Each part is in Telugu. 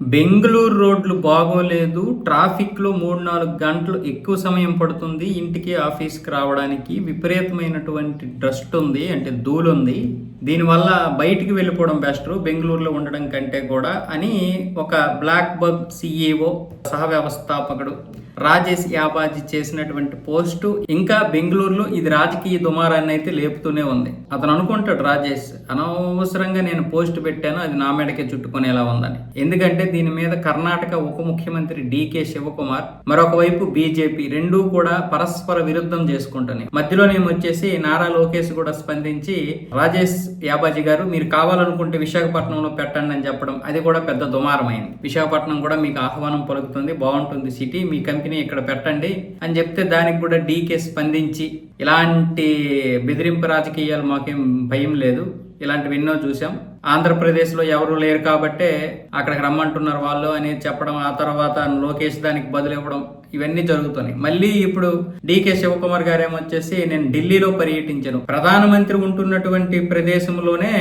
బెంగళూరు రోడ్లు బాగోలేదు ట్రాఫిక్లో మూడు నాలుగు గంటలు ఎక్కువ సమయం పడుతుంది ఇంటికి ఆఫీస్కి రావడానికి విపరీతమైనటువంటి డస్ట్ ఉంది అంటే ధూళి ఉంది. దీనివల్ల బయటికి వెళ్ళిపోవడం బెస్ట్ బెంగళూరులో ఉండడం కంటే కూడా అని ఒక బ్లాక్ బగ్ సిఇఓ సహ వ్యవస్థాపకుడు రాజేష్ యాబాజీ చేసినటువంటి పోస్టు ఇంకా బెంగళూరులో ఇది రాజకీయ దుమారాన్ని అయితే లేపుతూనే ఉంది. అతను అనుకుంటాడు రాజేష్ అనవసరంగా నేను పోస్ట్ పెట్టాను అది నా మెడకే చుట్టుకునేలా ఉందని. ఎందుకంటే దీని మీద కర్ణాటక ఉప ముఖ్యమంత్రి డికే శివకుమార్ మరొక వైపు బీజేపీ రెండూ కూడా పరస్పర విరుద్ధం చేసుకుంటున్నాయి. మధ్యలోనేమో వచ్చేసి నారా లోకేష్ కూడా స్పందించి రాజేష్ యాబాజీ గారు మీరు కావాలనుకుంటే విశాఖపట్నంలో పెట్టండి అని చెప్పడం అది కూడా పెద్ద దుమారమైంది. విశాఖపట్నం కూడా మీకు ఆహ్వానం పలుకుతుంది బాగుంటుంది సిటీ మీ కంపెనీ ఇక్కడ పెట్టండి అని చెప్తే దానికి కూడా డీకే స్పందించి ఇలాంటి బెదిరింపు రాజకీయాలు మాకేం భయం లేదు. ఇలాంటివి ఎన్నో చూసాం ఆంధ్రప్రదేశ్లో ఎవరు లేరు కాబట్టే అక్కడికి రమ్మంటున్నారు వాళ్ళు అని చెప్పడం ఆ తర్వాత లోకేష్ దానికి బదులు ఇవ్వడం ఇవన్నీ జరుగుతున్నాయి. మళ్ళీ ఇప్పుడు డికే శివకుమార్ గారు ఏమొచ్చేసి నేను ఢిల్లీలో పర్యటించాను. ప్రధానమంత్రి ఉంటున్నటువంటి ప్రదేశంలోనే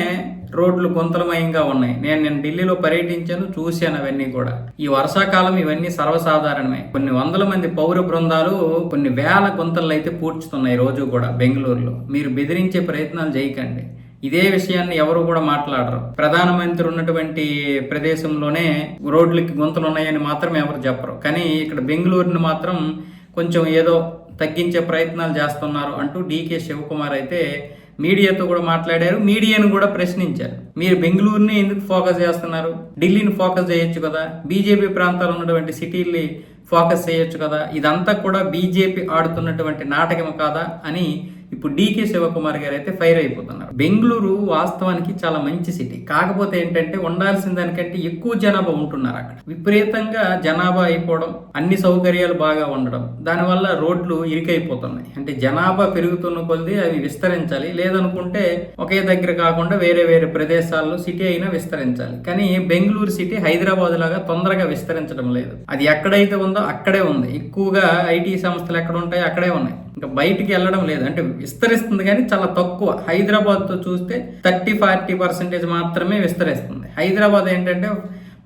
రోడ్లు కొంతలమయంగా ఉన్నాయి. నేను నేను ఢిల్లీలో పర్యటించాను చూశాను అవన్నీ కూడా. ఈ వర్షాకాలం ఇవన్నీ సర్వసాధారణమే. కొన్ని వందల మంది పౌర బృందాలు కొన్ని వేల గుంతలు అయితే పూడ్చుతున్నాయి రోజు కూడా బెంగళూరులో. మీరు బెదిరించే ప్రయత్నాలు చేయకండి ఇదే విషయాన్ని ఎవరు కూడా మాట్లాడరు. ప్రధానమంత్రి ఉన్నటువంటి ప్రదేశంలోనే రోడ్లకి గుంతలు ఉన్నాయని మాత్రం ఎవరు చెప్పరు. కానీ ఇక్కడ బెంగళూరుని మాత్రం కొంచెం ఏదో తగ్గించే ప్రయత్నాలు చేస్తున్నారు అంటూ డీకే శివకుమార్ అయితే మీడియాతో కూడా మాట్లాడారు. మీడియాను కూడా ప్రశ్నించారు. మీరు బెంగళూరుని ఎందుకు ఫోకస్ చేస్తున్నారు? ఢిల్లీని ఫోకస్ చేయొచ్చు కదా? బీజేపీ ప్రాంతాలు ఉన్నటువంటి సిటీల్ని ఫోకస్ చేయొచ్చు కదా? ఇదంతా కూడా బీజేపీ ఆడుతున్నటువంటి నాటకం కాదా? అని ఇప్పుడు డీకే శివకుమార్ గారు అయితే ఫైర్ అయిపోతున్నారు. బెంగళూరు వాస్తవానికి చాలా మంచి సిటీ. కాకపోతే ఏంటంటే ఉండాల్సిన దానికంటే ఎక్కువ జనాభా ఉంటున్నారు అక్కడ. విపరీతంగా జనాభా అయిపోవడం అన్ని సౌకర్యాలు బాగా ఉండడం దానివల్ల రోడ్లు ఇరుకైపోతున్నాయి. అంటే జనాభా పెరుగుతున్న కొద్దీ అవి విస్తరించాలి. లేదనుకుంటే ఒకే దగ్గర కాకుండా వేరే వేరే ప్రదేశాల్లో సిటీ అయినా విస్తరించాలి. కానీ బెంగళూరు సిటీ హైదరాబాద్ లాగా తొందరగా విస్తరించడం లేదు. అది ఎక్కడైతే ఉందో అక్కడే ఉంది. ఎక్కువగా ఐటీ సంస్థలు ఎక్కడ ఉంటాయో అక్కడే ఉన్నాయి. ఇంకా బయటికి వెళ్ళడం లేదు. అంటే విస్తరిస్తుంది కానీ చాలా తక్కువ. హైదరాబాద్తో చూస్తే థర్టీ ఫార్టీ పర్సెంటేజ్ మాత్రమే విస్తరిస్తుంది. హైదరాబాద్ ఏంటంటే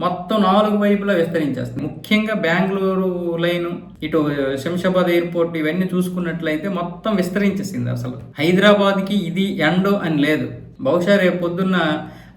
మొత్తం నాలుగు వైపులా విస్తరించేస్తుంది. ముఖ్యంగా బెంగళూరు లైన్ ఇటు శంషాబాద్ ఎయిర్పోర్ట్ ఇవన్నీ చూసుకున్నట్లయితే మొత్తం విస్తరించేసింది అసలు. హైదరాబాద్కి ఇది ఎండో అని లేదు. బహుశా రేపు పొద్దున్న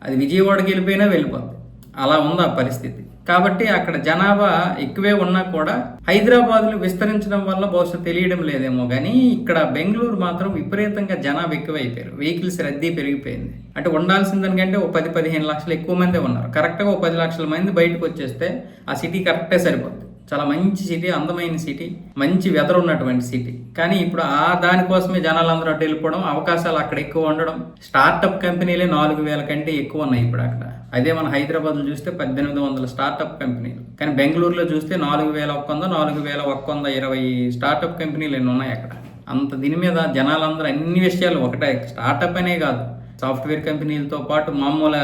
అది విజయవాడకి వెళ్ళిపోయినా వెళ్ళిపోద్ది. అలా ఉంది ఆ పరిస్థితి? కాబట్టి అక్కడ జనాభా ఎక్కువే ఉన్నా కూడా హైదరాబాద్లు విస్తరించడం వల్ల బహుశా తెలియడం లేదేమో కానీ ఇక్కడ బెంగళూరు మాత్రం విపరీతంగా జనాభా ఎక్కువైపోయారు. వెహికల్స్ రద్దీ పెరిగిపోయింది. అంటే ఉండాల్సిన దానికంటే ఒక పది పదిహేను లక్షలు ఎక్కువ మందే ఉన్నారు. కరెక్ట్గా ఒక పది లక్షల మంది బయటకు వచ్చేస్తే ఆ సిటీ కరెక్టే సరిపోతుంది చాలా మంచి సిటీ అందమైన సిటీ మంచి వెదర్ ఉన్నటువంటి సిటీ కానీ ఇప్పుడు ఆ దానికోసమే జనాలందరూ అటు వెళ్ళిపోవడం అవకాశాలు అక్కడ ఎక్కువ ఉండడం. స్టార్టప్ కంపెనీలే నాలుగు వేల కంటే ఎక్కువ ఉన్నాయి ఇప్పుడు అక్కడ. అదే మన హైదరాబాద్లో చూస్తే పద్దెనిమిది వందల స్టార్టప్ కంపెనీలు. కానీ బెంగళూరులో చూస్తే నాలుగు వేల ఒక్క వంద నాలుగు వేల ఒక్క వంద ఇరవై స్టార్టప్ కంపెనీలు ఎన్ని ఉన్నాయి అక్కడ. అంత దీని మీద జనాలందరూ అన్ని విషయాలు ఒకటే. స్టార్టప్ అనే కాదు. సాఫ్ట్వేర్ కంపెనీలతో పాటు మామూలు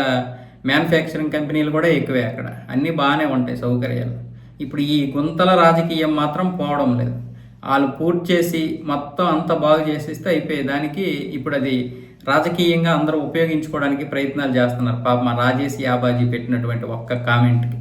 మ్యానుఫ్యాక్చరింగ్ కంపెనీలు కూడా ఎక్కువే అక్కడ. అన్నీ బాగానే ఉంటాయి సౌకర్యాలు. ఇప్పుడు ఈ గుంతల రాజకీయం మాత్రం పోవడం లేదు. వాళ్ళు పూర్తి చేసి మొత్తం అంతా బాగు చేసేస్తే అయిపోయే దానికి ఇప్పుడు అది రాజకీయంగా అందరూ ఉపయోగించుకోవడానికి ప్రయత్నాలు చేస్తున్నారు. పాప మా రాజేష్ యాబాజీ పెట్టినటువంటి ఒక్క కామెంట్కి.